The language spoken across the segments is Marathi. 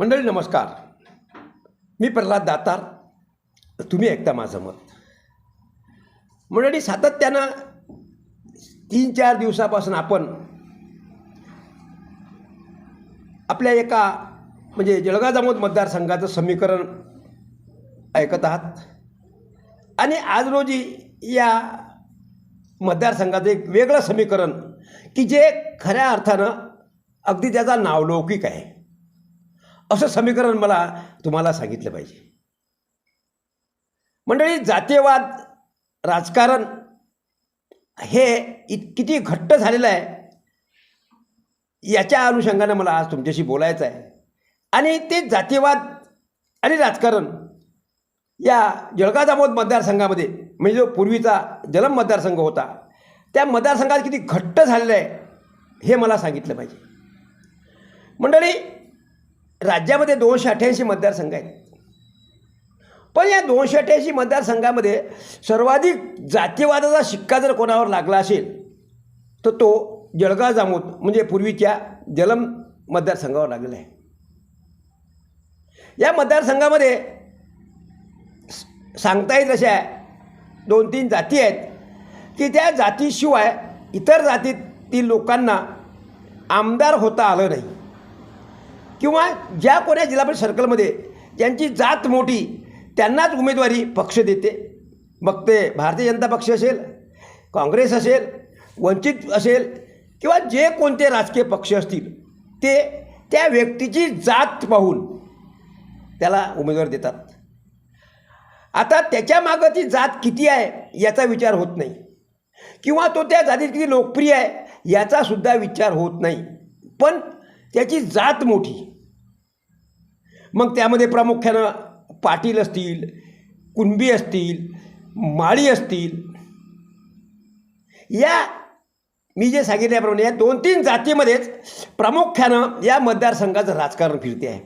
मंडळी नमस्कार. मी प्रल्हाद दातार. तुम्ही ऐकता माझं मत. मंडळी सातत्यानं तीन चार दिवसापासून आपण आपल्या एका म्हणजे जळगाव जामोद मतदारसंघाचं समीकरण ऐकत आहात. आणि आज रोजी या मतदारसंघाचं एक वेगळं समीकरण की जे खऱ्या अर्थानं अगदी त्याचा नावलौकिक आहे. असं समीकरण मला तुम्हाला सांगितलं पाहिजे. मंडळी जातीयवाद राजकारण हे इत किती घट्ट झालेलं आहे. याच्या अनुषंगानं मला आज तुमच्याशी बोलायचं आहे. आणि ते जातीयवाद आणि राजकारण या जळगाव जामोद मतदारसंघामध्ये म्हणजे जो पूर्वीचा जलम मतदारसंघ होता त्या मतदारसंघात किती घट्ट झालेलं आहे हे मला सांगितलं पाहिजे. मंडळी राज्यामध्ये दोनशे अठ्ठ्याऐंशी मतदारसंघ आहेत. पण या दोनशे अठ्ठ्याऐंशी मतदारसंघामध्ये सर्वाधिक जातीवादाचा शिक्का जर कोणावर लागला असेल तर तो जळगाव जामोद म्हणजे पूर्वीच्या जलम मतदारसंघावर लागलेला आहे. या मतदारसंघामध्ये सांगता येईल अशा दोन तीन जाती आहेत की त्या जातीशिवाय इतर जातीतील लोकांना आमदार होता आलं नाही. किंवा ज्या कोण्या जिल्हा परिषद सर्कलमध्ये ज्यांची जात मोठी त्यांनाच उमेदवारी पक्ष देते. मग ते भारतीय जनता पक्ष असेल काँग्रेस असेल वंचित असेल किंवा जे कोणते राजकीय पक्ष असतील ते त्या व्यक्तीची जात पाहून त्याला उमेदवार देतात. आता त्याच्या मागं ती जात किती आहे याचा विचार होत नाही. किंवा तो त्या जातीत किती लोकप्रिय आहे याचासुद्धा विचार होत नाही. पण त्याची जात मोठी. मग त्यामध्ये प्रामुख्यानं पाटील असतील कुणबी असतील माळी असतील. या मी जे सांगितल्याप्रमाणे या दोन तीन जातीमध्येच प्रामुख्यानं या मतदारसंघाचं राजकारण फिरते आहे.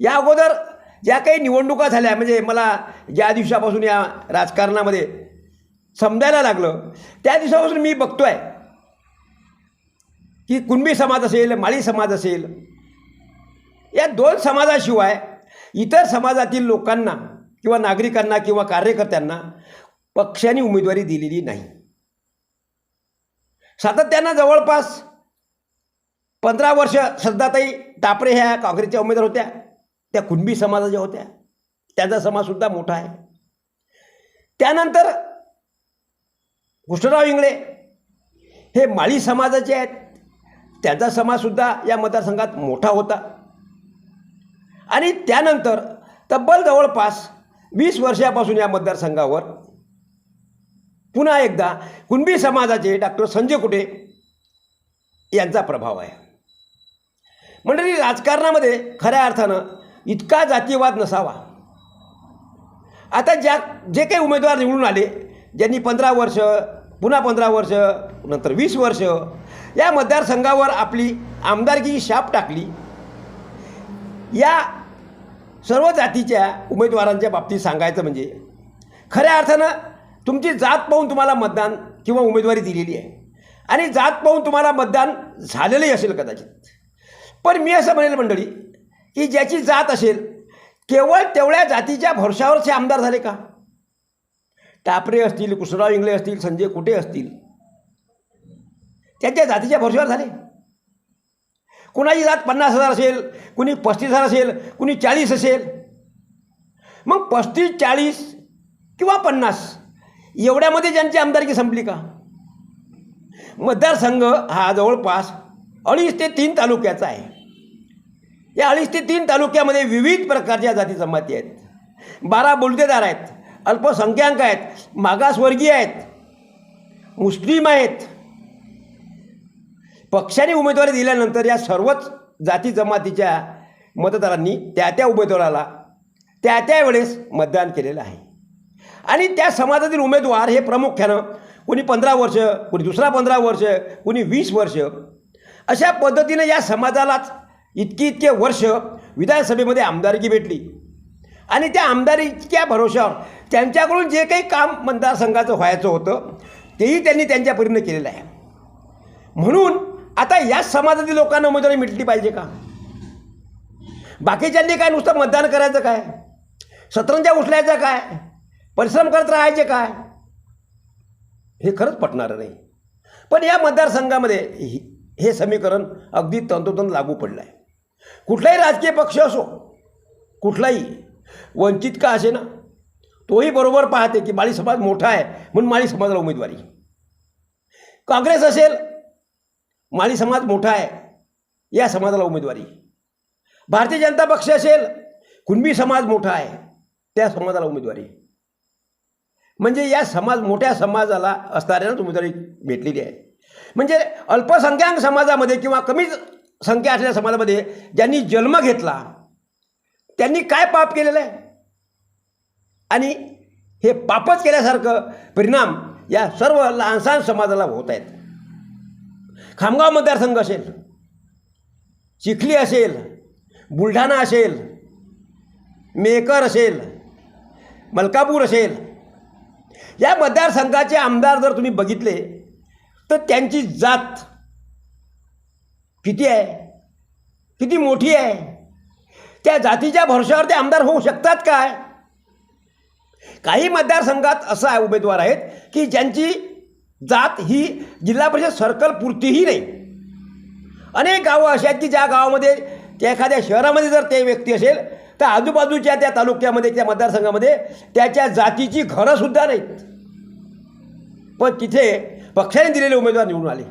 या अगोदर ज्या काही निवडणुका झाल्या म्हणजे मला ज्या दिवसापासून या राजकारणामध्ये समजायला लागलं त्या दिवसापासून मी बघतो आहे की कुणबी समाज असेल माळी समाज असेल या दोन समाजाशिवाय इतर समाजातील लोकांना किंवा नागरिकांना किंवा कार्यकर्त्यांना पक्षाने उमेदवारी दिलेली नाही. सातत्यानं जवळपास पंधरा वर्ष श्रद्धाताई टापरे ह्या काँग्रेसच्या उमेदवार होत्या. त्या कुणबी समाजाच्या होत्या. त्यांचा समाजसुद्धा मोठा आहे. त्यानंतर कृष्णराव इंगळे हे माळी समाजाचे आहेत. त्यांचा समाजसुद्धा या मतदारसंघात मोठा होता. आणि त्यानंतर तब्बल जवळपास वीस वर्षापासून या मतदारसंघावर पुन्हा एकदा कुणबी समाजाचे डॉक्टर संजय कुटे यांचा प्रभाव आहे. मंडळी राजकारणामध्ये खऱ्या अर्थानं इतका जातीयवाद नसावा. आता ज्या जे काही उमेदवार निवडून आले ज्यांनी पंधरा वर्ष पुन्हा पंधरा वर्ष नंतर वीस वर्ष या मतदारसंघावर आपली आमदारकी शाप टाकली. या सर्व जातीच्या उमेदवारांच्या बाबतीत सांगायचं म्हणजे खऱ्या अर्थानं तुमची जात पाहून तुम्हाला मतदान किंवा उमेदवारी दिलेली आहे. आणि जात पाहून तुम्हाला मतदान झालेलंही असेल कदाचित. पण मी असं म्हणेल मंडळी की ज्याची जात असेल केवळ तेवढ्या जातीच्या भरशावरचे आमदार झाले का? टापरे असतील कृष्णराव इंगळे असतील संजय कुटे असतील त्यांच्या जातीच्या भरशावर झाले. कुणाची जात पन्नास हजार असेल कुणी पस्तीस हजार असेल कुणी चाळीस असेल. मग पस्तीस चाळीस किंवा पन्नास एवढ्यामध्ये ज्यांची आमदारकी संपली का? मतदारसंघ हा जवळपास अडीच ते तीन तालुक्याचा आहे. या अडीच ते तीन तालुक्यामध्ये विविध प्रकारच्या जाती जमाती आहेत. बारा बोलतेदार आहेत अल्पसंख्याक आहेत मागासवर्गीय आहेत मुस्लिम आहेत पक्षाने उमेदवारी दिल्यानंतर या सर्वच जाती जमातीच्या मतदारांनी त्या त्या उमेदवाराला त्या त्या वेळेस मतदान केलेलं आहे. आणि त्या समाजातील उमेदवार हे प्रामुख्यानं कुणी पंधरा वर्ष कुणी दुसरा पंधरा वर्ष कुणी वीस वर्ष अशा पद्धतीनं या समाजालाच इतकी इतके वर्ष विधानसभेमध्ये आमदारकी भेटली. आणि त्या आमदारीच्या भरोशावर त्यांच्याकडून जे काही काम मतदारसंघाचं व्हायचं होतं तेही त्यांनी त्यांच्या परीनं केलेलं आहे. म्हणून आता या समाजातील लोकांना उमेदवारी मिटली पाहिजे का? बाकीच्यांनी काय नुसतं मतदान करायचं काय? सतरंजा उचलायचं काय? परिश्रम करत राहायचे काय? हे खरंच पटणारं नाही. पण या मतदारसंघामध्ये हे समीकरण अगदी तंतोतंत लागू पडलं आहे कुठलाही राजकीय पक्ष असो कुठलाही वंचित का असे ना तोही बरोबर पाहते की माळी समाज मोठा आहे म्हणून माळी समाजाला उमेदवारी. काँग्रेस असेल माळी समाज मोठा आहे. या समाजाला उमेदवारी. भारतीय जनता पक्ष असेल कुणबी समाज मोठा आहे त्या समाजाला उमेदवारी. म्हणजे या समाज मोठ्या समाजाला असणाऱ्यांनाच उमेदवारी भेटलेली आहे. म्हणजे अल्पसंख्याक समाजामध्ये किंवा कमी संख्या असलेल्या समाजामध्ये ज्यांनी जन्म घेतला त्यांनी काय पाप केलेलं आहे? आणि हे पापच केल्यासारखं परिणाम या सर्व लहानसहान समाजाला होत आहेत. खामगाव मतदारसंघ असेल चिखली असेल बुलढाणा असेल मेकर असेल मलकापूर असेल या मतदारसंघाचे आमदार जर तुम्ही बघितले तर त्यांची जात किती आहे? किती मोठी आहे? त्या जातीच्या भरोशावर ते आमदार होऊ शकतात काय? काही मतदारसंघात असा उमेदवार आहेत की ज्यांची जात ही जिल्हा परिषद सर्कल पुरतीही नाही. अनेक गावं अशी आहेत की ज्या गावामध्ये त्या एखाद्या शहरामध्ये जर ते व्यक्ती असेल तर आजूबाजूच्या त्या तालुक्यामध्ये त्या मतदारसंघामध्ये त्याच्या जातीची घरंसुद्धा नाहीत. पण तिथे पक्षाने दिलेले उमेदवार निवडून आले.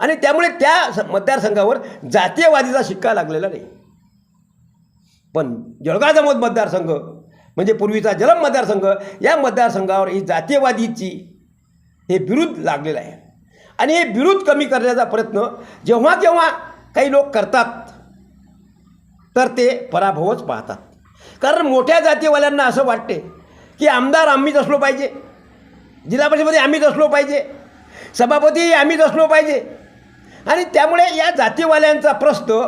आणि त्यामुळे त्या स- मतदारसंघावर जातीयवादीचा शिक्का लागलेला नाही. पण जळगाव जमोद मतदारसंघ म्हणजे पूर्वीचा जलम मतदारसंघ या मतदारसंघावर ही जातीयवादीची हे विरुद्ध लागलेलं आहे. आणि हे विरोध कमी करण्याचा प्रयत्न जेव्हा केव्हा काही लोक करतात तर ते पराभवच पाहतात. कारण मोठ्या जातीवाल्यांना असं वाटते की आमदार आम्हीच असलो पाहिजे जिल्हा परिषदेमध्ये आम्हीच असलो पाहिजे सभापती आम्हीच असलो पाहिजे. आणि त्यामुळे या जातीवाल्यांचा प्रश्न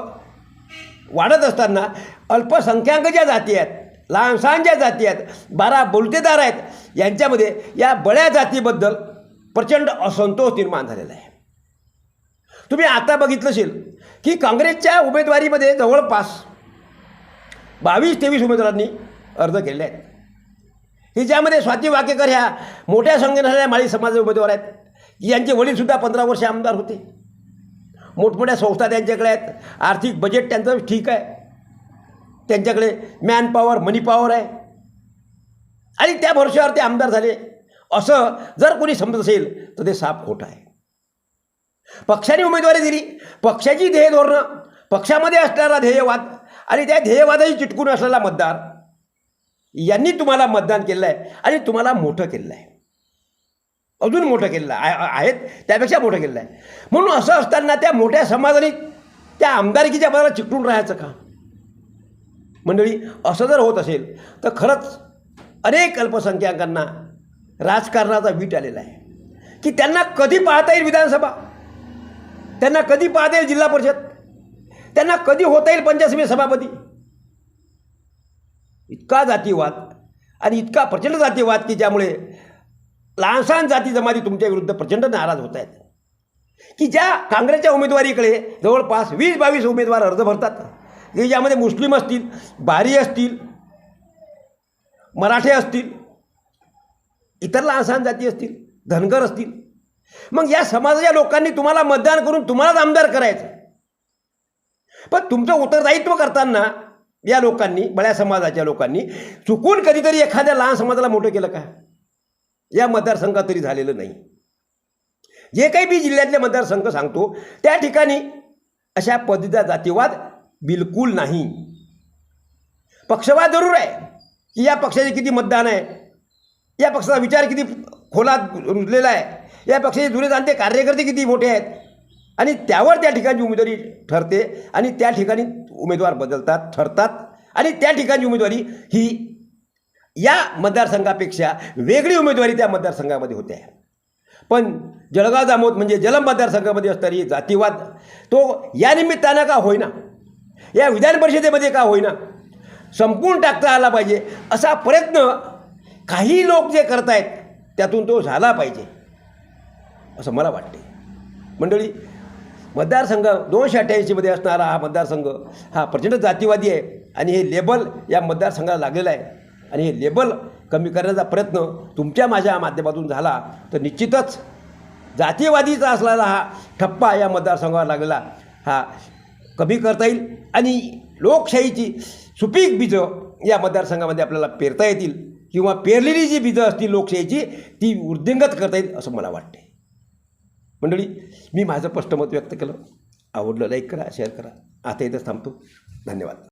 वाढत असताना अल्पसंख्याक ज्या जाती आहेत लहानसहान ज्या जाती आहेत बारा बोलतेदार आहेत यांच्यामध्ये या बड्या जातीबद्दल प्रचंड असंतोष निर्माण झालेला आहे. तुम्ही आता बघितलं असेल की काँग्रेसच्या उमेदवारीमध्ये जवळपास बावीस तेवीस उमेदवारांनी अर्ज केलेले आहेत. की ज्यामध्ये स्वाती वाकेकर ह्या मोठ्या संघटनेच्या माळी समाजाचे उमेदवार आहेत. यांचे वडीलसुद्धा पंधरा वर्ष आमदार होते. मोठमोठ्या संस्था त्यांच्याकडे आहेत. आर्थिक बजेट त्यांचं ठीक आहे. त्यांच्याकडे मॅन पॉवर मनी पॉवर आहे. आणि त्या भरोश्यावर ते आमदार झाले. असं जर कोणी समजत असेल तर ते साफ खोटं आहे. पक्षाने उमेदवारी दिली. पक्षाची ध्येय धोरणं पक्षामध्ये असणारा ध्येयवाद आणि त्या ध्येयवादाशी चिटकून असलेला मतदार यांनी तुम्हाला मतदान केलं आहे आणि तुम्हाला मोठं केलं आहे अजून मोठं केलेलं आहे आहेत त्यापेक्षा मोठं केलेलं आहे म्हणून असं असताना त्या मोठ्या समाजाने त्या आमदारकीच्या पदाला चिकटून राहायचं का? मंडळी असं जर होत असेल तर खरंच अनेक अल्पसंख्याकांना राजकारणाचा वीट आलेला आहे. की त्यांना कधी पाहता येईल विधानसभा? त्यांना कधी पाहता येईल जिल्हा परिषद? त्यांना कधी होता येईल पंचायत सभापती? इतका जातीवाद आणि इतका प्रचंड जातीवाद की ज्यामुळे लहानसहान जाती जमाती तुमच्या विरुद्ध प्रचंड नाराज होत आहेत. की ज्या काँग्रेसच्या उमेदवारीकडे जवळपास वीस बावीस उमेदवार अर्ज भरतात की ज्यामध्ये मुस्लिम असतील बारी असतील मराठे असतील इतर लहानसहान जाती असतील धनगर असतील. मग या समाजाच्या लोकांनी तुम्हाला मतदान करून तुम्हालाच आमदार करायचं. पण तुमचं उत्तरदायित्व करताना या लोकांनी बड्या समाजाच्या लोकांनी चुकून कधीतरी एखाद्या लहान समाजाला मोठं केलं का? या मतदारसंघात तरी झालेलं नाही. जे काही मी जिल्ह्यातले मतदारसंघ सांगतो त्या ठिकाणी अशा पद्धतीचा जातीवाद बिलकुल नाही. पक्षवाद जरूर आहे की या पक्षाचे किती मतदान आहे? या पक्षाचा विचार किती खोलात रुजलेला आहे. या पक्षाचे जुने जाणते कार्यकर्ते किती मोठे आहेत. आणि त्यावर त्या ठिकाणची उमेदवारी ठरते आणि त्या ठिकाणी उमेदवार बदलतात ठरतात. आणि त्या ठिकाणची उमेदवारी ही या मतदारसंघापेक्षा वेगळी उमेदवारी त्या मतदारसंघामध्ये होते. पण जळगाव जामोद म्हणजे जलम मतदारसंघामध्ये असणारी जातीवाद तो या निमित्तानं का होईना? या विधान परिषदेमध्ये का होईना? संपून टाकता आला पाहिजे असा प्रयत्न काही लोक जे करत आहेत त्यातून तो झाला पाहिजे. असं मला वाटते मंडळी मतदारसंघ दोनशे अठ्ठ्याऐंशीमध्ये असणारा हा मतदारसंघ हा प्रचंड जातीवादी आहे आणि हे लेबल या मतदारसंघाला लागलेलं आहे. आणि हे लेबल कमी करण्याचा प्रयत्न तुमच्या माझ्या माध्यमातून झाला तर निश्चितच जातीयवादीचा असलेला हा ठप्पा या मतदारसंघावर लागलेला हा कमी करता येईल. आणि लोकशाहीची सुपीक बीजं या मतदारसंघामध्ये आपल्याला पेरता येतील. किंवा पेरलेली जी बीजं असतील लोकशाहीची ती वृद्धिंगत करता येईल असं मला वाटते मंडळी मी माझं स्पष्ट मत व्यक्त केलं. आवडलं लाईक करा शेअर करा. आता इथंच थांबतो. धन्यवाद.